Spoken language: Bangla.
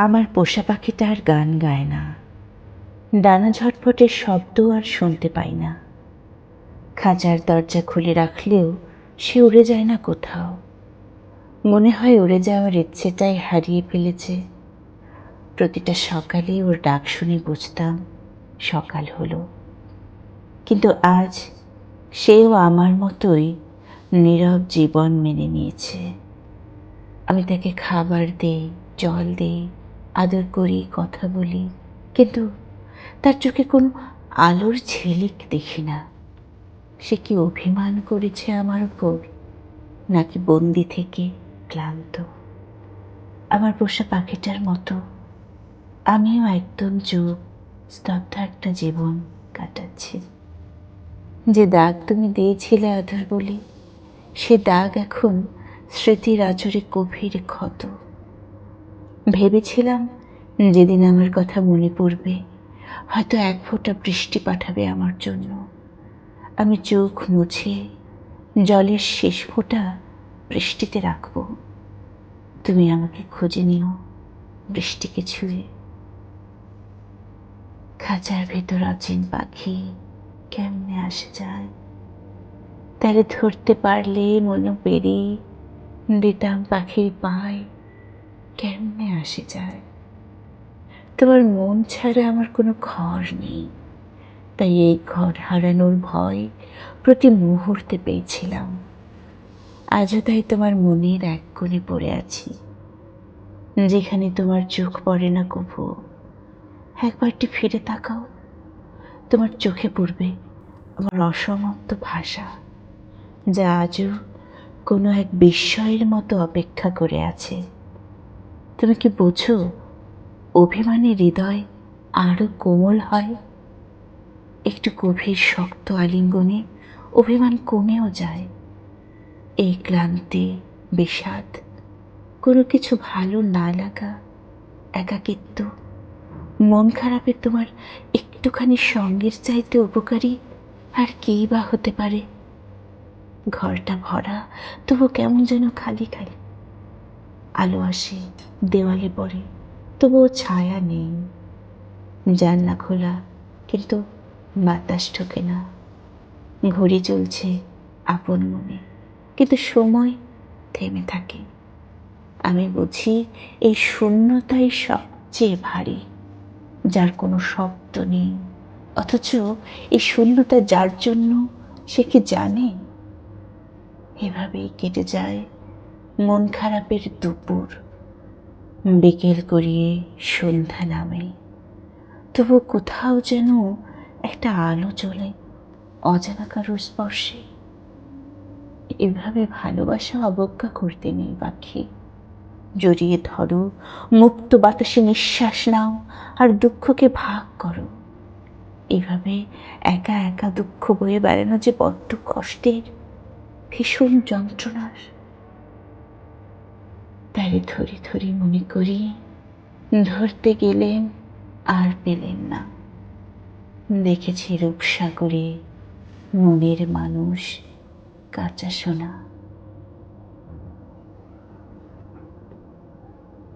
আমার পোষা পাখিটা আর গান গায় না। ডানা ঝটফটের শব্দ আর শুনতে পাই না। খাঁচার দরজা খুলে রাখলেও সে উড়ে যায় না কোথাও। মনে হয় উড়ে যাওয়ার ইচ্ছেটাই হারিয়ে ফেলেছে। প্রতিটা সকালে ওর ডাক শুনে বুঝতাম সকাল হলো। কিন্তু আজ সেও আমার মতোই নীরব জীবন মেনে নিয়েছে। আমি তাকে খাবার দেই, জল দেই আদর করি, কথা বলি। কিন্তু তার চোখে কোনো আলোর ঝিলিক দেখি না। সে কি অভিমান করেছে আমার উপর, নাকি বন্দি থেকে ক্লান্ত? আমার পোষা পাখিটার মতো, আমিও একদম চুপ, স্তব্ধ একটা জীবন কাটাচ্ছি। যে দাগ তুমি দিয়েছিলে আধার বলে, সে দাগ এখন স্মৃতির আচরে গভীর ক্ষত। ভেবেছিলাম যেদিন আমার কথা মনে পড়বে, হয়তো এক ফোঁটা বৃষ্টি পাঠাবে আমার জন্য। আমি চোখ মুছে জলের শেষ ফোঁটা বৃষ্টিতে রাখব। তুমি আমাকে খুঁজে নিও বৃষ্টিকে ছুঁয়ে। খাঁচার ভেতর অচিন পাখি কেমনে আসে যায়? তারে ধরতে পারলে মনে পেরি দিতাম পাখির পায়। কেমনে আসে যায়? তোমার মন ছাড়া আমার কোনো ঘর নেই। তাই এই ঘর হারানোর ভয় প্রতি মুহূর্তে পেয়েছিলাম। আজও তাই তোমার মনের এক কোণে পড়ে আছি। যেখানে তোমার চোখ পড়ে না কভু। একবারটি ফিরে তাকাও। তোমার চোখে পড়বে আমার অসমাপ্ত ভাষা, যা আজও কোনো এক বিস্ময়ের মতো অপেক্ষা করে আছে। তুমি কি বোঝো, অভিমানী হৃদয় আরও কোমল হয়? একটু গভীর শক্ত আলিঙ্গনে অভিমান কমেও যায়। এই ক্লান্তি, বিষাদ, কোনো কিছু ভালো না লাগা, একাকিত্ব, মন খারাপের তোমার একটুখানি সঙ্গের চাইতে উপকারী আর কেই বা হতে পারে? ঘরটা ভরা, তবু কেমন যেন খালি খালি। আলো আসে দেওয়ালে পড়ে, তবুও ছায়া নেই। জানলা খোলা, কিন্তু বাতাস ঢোকে না। ঘড়ি চলছে আপন মনে, কিন্তু সময় থেমে থাকে। আমি বুঝি এই শূন্যতাই সবচেয়ে ভারী, যার কোনো শব্দ নেই। অথচ এই শূন্যতা যার জন্য, সে কি জানে? এভাবেই কেটে যায় মন খারাপের দুপুর। বিকেল করিয়ে সন্ধ্যা নামে। তবু কোথাও যেন একটা আলো জ্বলে অজানা কারোর স্পর্শে। এভাবে ভালোবাসা অবজ্ঞা করতে নেই পাখি। জড়িয়ে ধরো, মুক্ত বাতাসে নিঃশ্বাস নাও আর দুঃখকে ভাগ করো। এভাবে একা একা দুঃখ বয়ে বেড়ানো যে বড্ড কষ্টের, ভীষণ যন্ত্রণার। তারে ধরে ধরে মনে করি, ধরতে গেলেন আর পেলেন না। দেখেছি রূপসাগরে মনের মানুষ কাঁচা সোনা।